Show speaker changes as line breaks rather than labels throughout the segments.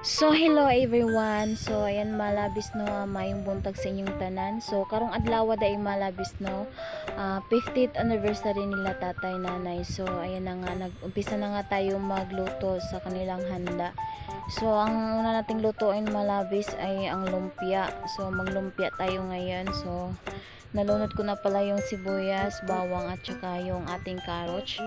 So hello everyone. So ayan malabis no uh, mayong buntag sa inyong tanan. So karong adlaw day malabis no ah, 50th anniversary nila tatay nanay. So ayan na nga nag-umpisa na nga tayo magluto sa kanilang handa. So ang una nating lutuin malabis ay ang lumpia. So maglumpia tayo ngayon. So nalunod ko na pala yung sibuyas, bawang at saka yung ating carrots.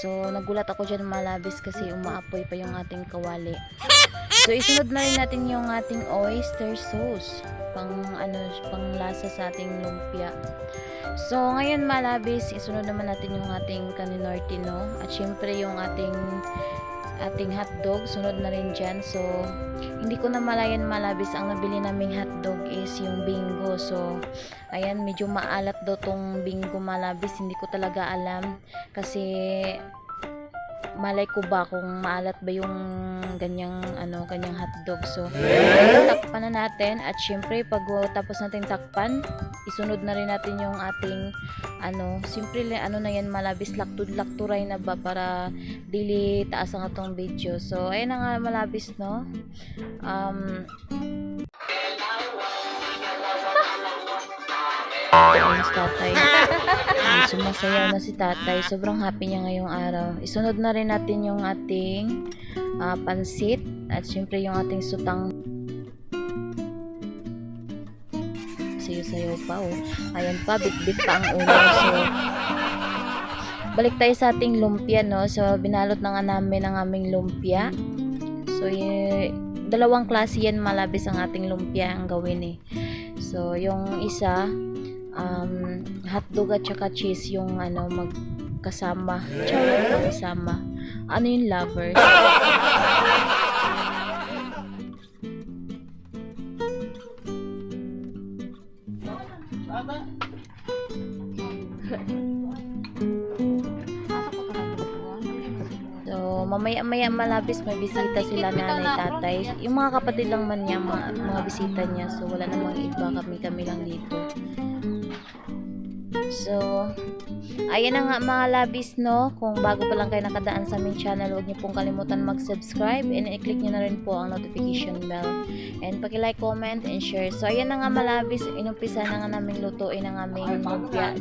So nagulat ako dyan malabis kasi umaapoy pa yung ating kawali. So isunod na rin natin yung ating oyster sauce pang ano pang lasa sa ating lumpia. So ngayon malabis, isunod naman natin yung ating kaninortino at syempre yung ating ating hotdog, sunod na rin dyan. So, hindi ko na malayan malabis. Ang nabili naming hotdog is yung bingo. So, ayan, medyo maalat daw tong bingo malabis. Hindi ko talaga alam. Kasi, malay ko ba kung maalat ba yung ganyang ano ganyang hotdog. So takpan na natin at syempre pag uh, tapos natin takpan isunod na rin natin yung ating ano simple ano na yan malabis laktud lakturay na ba para dili taas ang atong video. So ayun na nga malabis no? Um Ayun si tatay. Ay, sumasayaw na si tatay. Sobrang happy niya ngayong araw. Isunod na rin natin yung ating ah, pansit at syempre yung ating sutang sayo-sayo pa oh. Ayan pa, bit-bit pa ang ulo. So, balik tayo sa ating lumpia, no? So, binalot na nga namin ang aming lumpia. So, y- dalawang klase yan malabis ang ating lumpia ang gawin eh. So, yung isa, um, hotdog at saka cheese yung ano magkasama. Charot magkasama. Ano yung lovers? So, mamaya-maya malabis may bisita sila nanay tatay. Yung mga kapatid lang man niya, mga, mga bisita niya. So, wala namang iba kami-kami lang dito. So, ayan na nga mga labis, no? Kung bago pa lang kayo nakadaan sa aming channel, huwag niyo pong kalimutan mag-subscribe and i-click niyo na rin po ang notification bell. And paki-like, comment, and share. So, ayan na nga malabis, inumpisa na nga naming lutuin ang aming lumpia.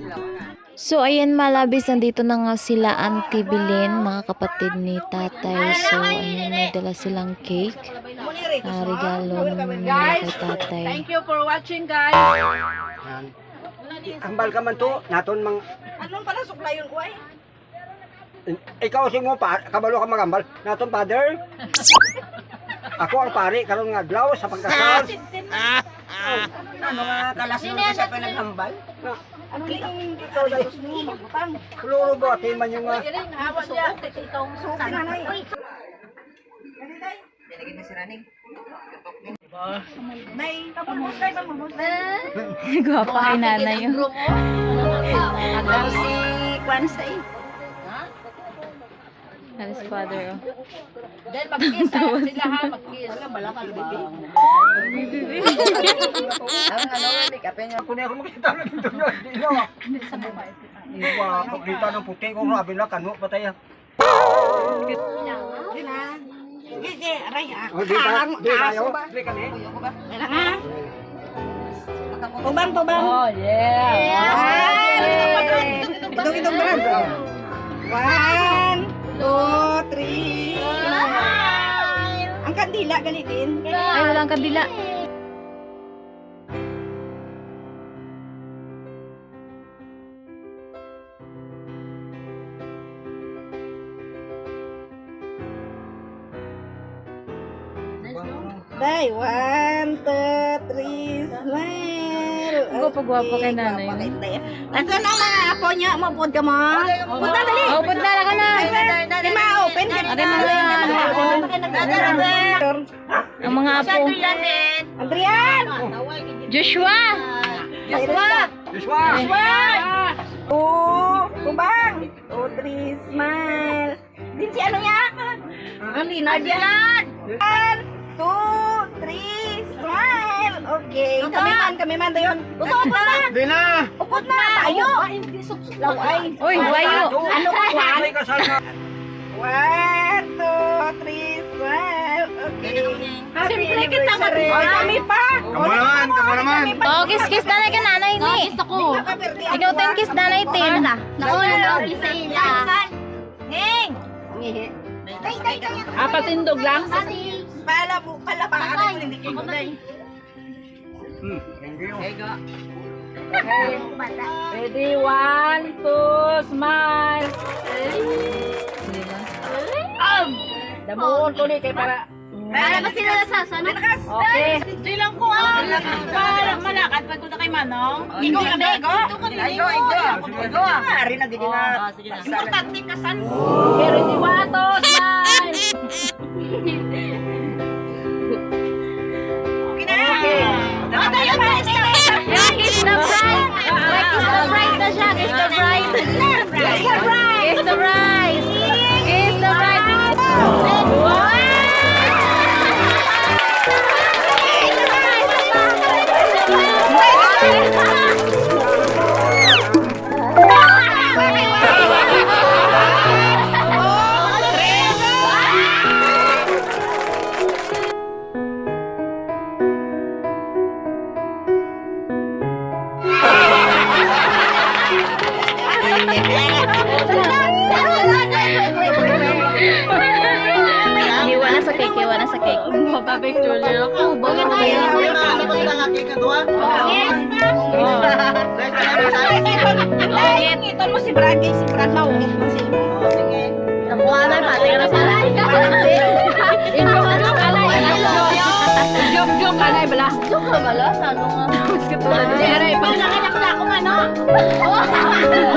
So, ayan malabis, nandito na nga sila Auntie Bilin, mga kapatid ni tatay. So, ayan, may dala silang cake. Ah, regalo nila kay tatay.
Thank you for watching, guys.
Yan. Ambal ka man to, naton mang
Anong pala suklayon ko ay?
ikaw si mo pa, kabalo ka magambal. Naton father. Ako ang pari karon nga adlaw sa pagkasal.
Ano nga kalasin mo sa pinaghambal? Ano yung ikaw dahil mo magbutang?
Kuluro ba ati man yung
niya. Suki na na eh. Dinagin na si Ranig. Nay, kapulmos na, kapulmos na.
Gwapa kay nanay yun.
Agaw si Kwan sa eh.
That is father, oh.
Dahil mag-kiss ha, sila ha, mag-kiss. Wala balakal ba? Ang ano kape niya.
Kung ako makita na dito yun, di no. Iwa, pagkita ng puti ko, rabi na kanu patay. ah.
Hindi, aray ha.
Oh, di ba? Di ba yo? Di ka ni.
Wala nga. Tubang, tubang. Oh, yeah. Itong, itong brand. One, two, three. Ang kandila, galitin.
Ay, walang kandila.
Day, one, two, three, smile.
Gwapo-gwapo kay nanay.
Nasaan ang mga apo niya? Mapod ka mo? Punta dali.
Oh, pud na lang ka na.
Di ma-open ka
Ari mga apo. Ang mga apo.
Adrian!
Joshua!
Joshua!
Joshua.
Oh, kubang. Two, three, smile. Din si ano niya? Ani, Nadia. One, two, three, Okay. Kami man, kami man dayon. Upot na.
Di na.
Upot na. Ayo. Laway.
Uy, wayo.
Ano ka,
na.
One, two, three, smile. Okay.
kita mo. Kami pa.
Kamu naman, kamu naman.
Oh, kiss kiss nanay ka nanay ni.
Gusto ko.
Ikaw ten kiss nanay tin.
Nauna na ako sa ila.
Ning.
Apatindog lang.
Pala po, pala pa. Ano mo hindi kayo.
Hmm, thank you.
Ready, one, two, smile. Um! Damuhon ko ni kay para...
Para ba sila nasasanod?
Okay.
Silang ko ah. Para malakad pag ko na kay Manong. Igo ka na, igo. Igo, igo. Igo. Ari na gidi na. Importante kasan.
Okay, ready, one, two, smile.
na
siya. Kiss the bride. Kiss the bride. Kiss the bride. Kiss the bride. Iwan na sa cake. Papapicture niyo ako. Bakit tayo?
Ay, ito mo si Brady, si Brad maungit mo si Sige.
Nakuha na. Pati ka na sa
Joke, joke, alay. Joke, joke, alay, bala.
Bala? Sano nga? Mas katulad
aray, pa.
Nakita ko na ako ano? Nakita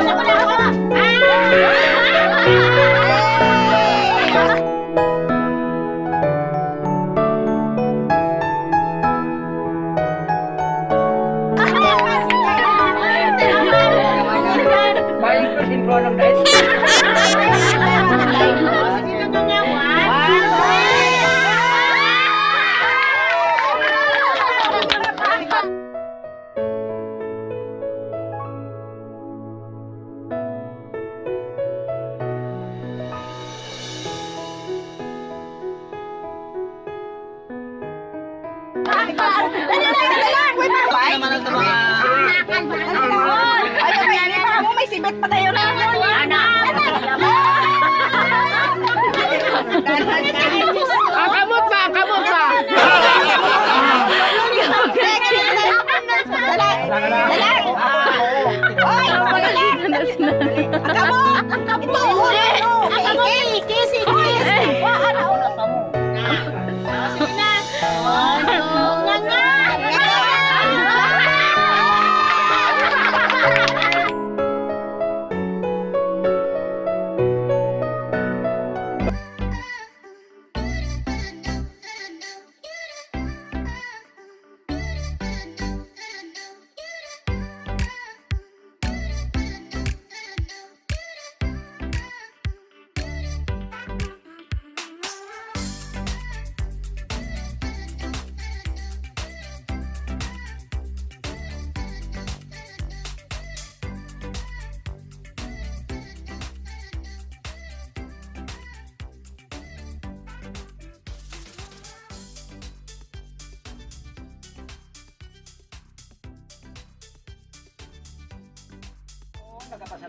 Tan, tan, tan.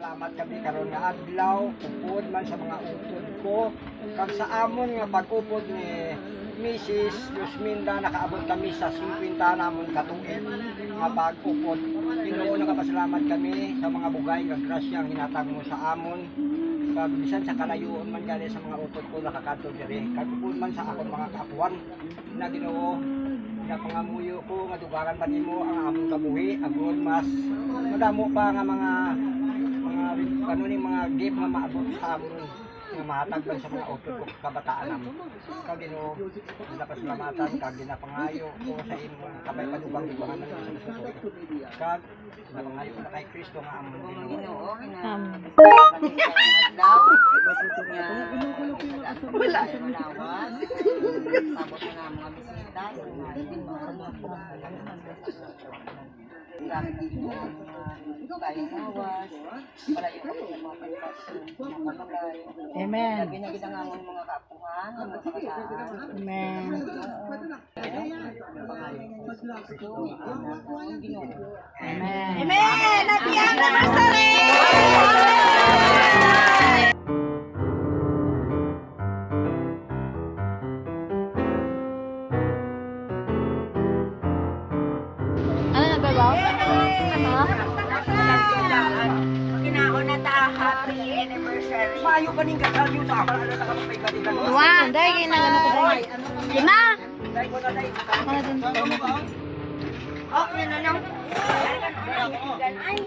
Nagpasalamat kami karon nga adlaw upod man sa mga utod ko kag sa amon nga pag-upod ni Mrs. Yusminda nakaabot kami sa 50 namon katuig nga pag-upod. Ginoo nagpasalamat kami sa mga bugay nga grasya ang hinatag mo sa amon kag bisan sa kalayoon man gali sa mga utod ko nakakadto diri kag man sa akon mga kaapuan na Ginoo nga pangamuyo ko nga dugaran pa nimo ang among kabuhi agud mas madamo pa nga mga mga ano ni mga gift nga maabot sa amon nga mahatag sa mga utod ko kabataan namo kag Ginoo napasalamatan kag ginapangayo ko sa imo kabay padugang dugangan ng sa susunod kag napangayo ko na kay Kristo nga amon Ginoo.
Wala. Sabot na mga bisita.
Amen.
Ginagitangan mga kapuhan, mga kabataan.
Amen.
Amen! Happy anniversary!
Ano na
na happy anniversary.
Mayo ka ning kasal sa akin. Na.
Dahil na ano ko dahil. Lima.
Dahil ko na dahil.
Para dun.
Oh, na lang. Ay,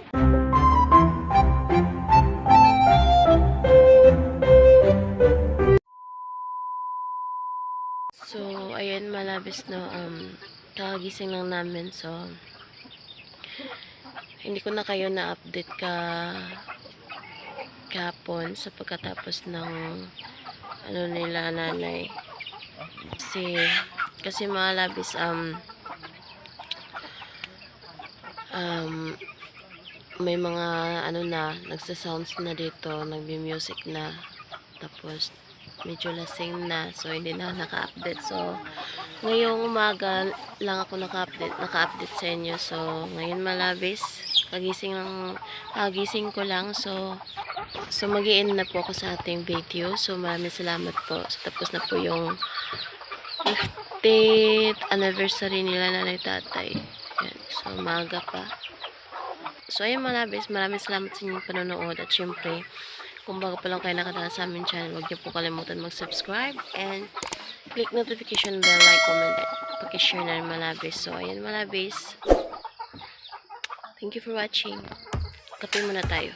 So, ayan, malabis no, um, kakagising lang namin, so, hindi ko na kayo na-update ka kahapon sa pagkatapos ng ano nila nanay. Kasi, kasi malabis, um, um, may mga ano na, nagsa-sounds na dito, nagbi-music na, tapos, medyo lasing na so hindi na naka-update. So ngayong umaga lang ako naka-update naka-update sa inyo. So ngayon malabis kagising lang kagising ko lang so so mag na po ako sa ating video so maraming salamat po so tapos na po yung 50th anniversary nila nanay tatay Yan. so umaga pa so ayun malabis maraming salamat sa inyong panonood at syempre kung bago pa lang kayo nakatala sa aming channel, huwag niyo po kalimutan mag-subscribe and click notification bell, like, comment, at pakishare na rin malabis. So, ayan malabis. Thank you for watching. Kape muna tayo.